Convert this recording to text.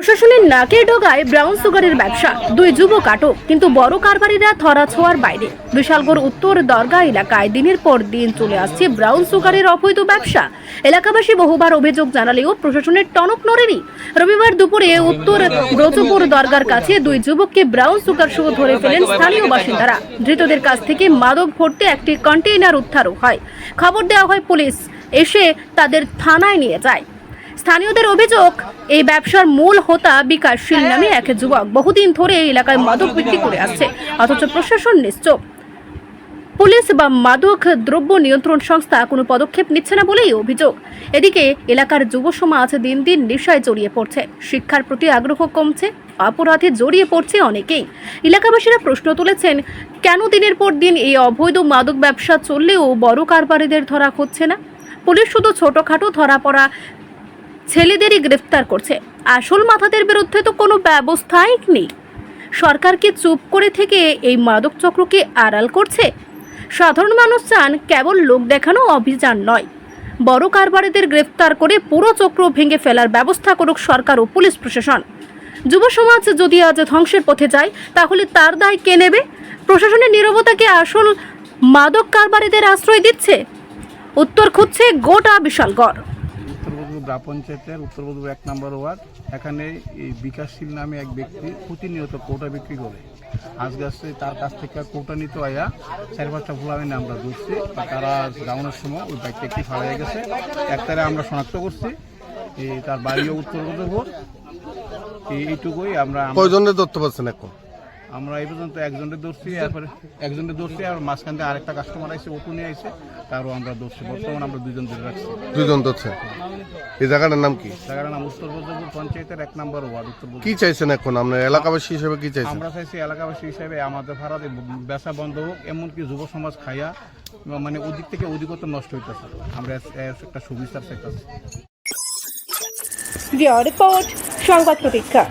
প্রশাসনের নাকের ডোগায় ব্রাউন সুগারের ব্যবসা। দুই যুবক আটক, কিন্তু বড় কারবারিরা ধরা ছোঁয়ার বাইরে। বিশালগড় উত্তর দরগা এলাকায় দিনের পর দিন চলে আসছে ব্রাউন সুগারের অবৈধ ব্যবসা। এলাকাবাসী বহুবার অভিযোগ জানালেও প্রশাসনের টনক নড়েনি। রবিবার দুপুরে উত্তর ব্রজপুর দরগার কাছে দুই যুবককে ব্রাউন সুগার সহ ধরে ফেলেন স্থানীয় বাসিন্দারা। ধৃতদের কাছ থেকে মাদক ভর্তি একটি কন্টেইনার উদ্ধারও হয়। খবর দেওয়া হয় পুলিশ এসে তাদের থানায় নিয়ে যায়। স্থানীয়দের অভিযোগ এই ব্যবসার মূল হোতা বিকাশশীল নামে এক যুবক। বহুদিন ধরে এই এলাকায় মাদক বিক্রি করে আসছে, অথচ প্রশাসন নিশ্চুপ। পুলিশ বা মাদক দ্রব্য নিয়ন্ত্রণ সংস্থা কোনো পদক্ষেপ নিচ্ছে না বলেই অভিযোগ। এদিকে এলাকার যুব সমাজ দিন দিন নেশায় জড়িয়ে পড়ছে। শিক্ষার প্রতি আগ্রহ কমছে, অপরাধে জড়িয়ে পড়ছে অনেকেই। এলাকাবাসীরা প্রশ্ন তুলেছেন, কেন দিনের পর দিন এই অবৈধ মাদক ব্যবসা চললেও বড় কারবারিদের ধরা হচ্ছে না? পুলিশ শুধু ছোটখাটো ধরা পড়া ছেলেদেরই গ্রেফতার করছে। আসল মাথাদের বিরুদ্ধে তো কোনো ব্যবস্থাই নেই। সরকারকে চুপ করে থেকে এই মাদক চক্রকে আড়াল করছে? সাধারণ মানুষ চান কেবল লোক দেখানো অভিযান নয়, বড় কারবারিদের গ্রেফতার করে পুরো চক্র ভেঙে ফেলার ব্যবস্থা করুক সরকার ও পুলিশ প্রশাসন। যুব সমাজ যদি আজ ধ্বংসের পথে যায়, তাহলে তার দায় কে নেবে? প্রশাসনের নীরবতাকে আসল মাদক কারবারিদের আশ্রয় দিচ্ছে? উত্তর খুঁজছে গোটা বিশালগড়। গ্রাম পঞ্চায়েতের উত্তরবধূ এক নম্বর ওয়ার্ড। এখানে এই বিকাশশীল নামে এক ব্যক্তি প্রতিনিয়ত কৌটা বিক্রি করে। আজকে আসছে তার কাছ থেকে কৌটা নিতে আয়া চার পাঁচটা ভুলামিনে আমরা ধরছি। তারা যাওয়ানোর সময় ওই বাইকটা একটি ফাড়া গেছে। একটারে আমরা শনাক্ত করছি। তার বাড়িও উত্তর উত্তরবধূ এইটুকুই আমরা কয়জনের ধরতে পারছেন এখন? আমরা এই পর্যন্ত একজনের ধরছি এরপরে একজনের ধরছি আর মাঝখান দিয়ে আরেকটা কাস্টমার আইসে ওটু নিয়ে আইসে তারও আমরা ধরছি। বর্তমানে আমরা দুজন ধরে রাখছি। দুজন ধরছে? এই জায়গাটার নাম কি? জায়গাটার নাম উত্তর বজরপুর পঞ্চায়েতের এক নম্বর ওয়ার্ড উত্তর। কি চাইছেন এখন? আপনার এলাকাবাসী হিসেবে কি চাইছেন? আমরা চাইছি এলাকাবাসী হিসেবে আমাদের ভাড়াতে বেচা বন্ধ হোক এমনকি যুব সমাজ খাইয়া মানে ওদিক থেকে অধিকতর নষ্ট হইতেছে। আমরা একটা সুবিচার চাইতেছি। রিপোর্ট সংবাদ প্রতীক্ষা।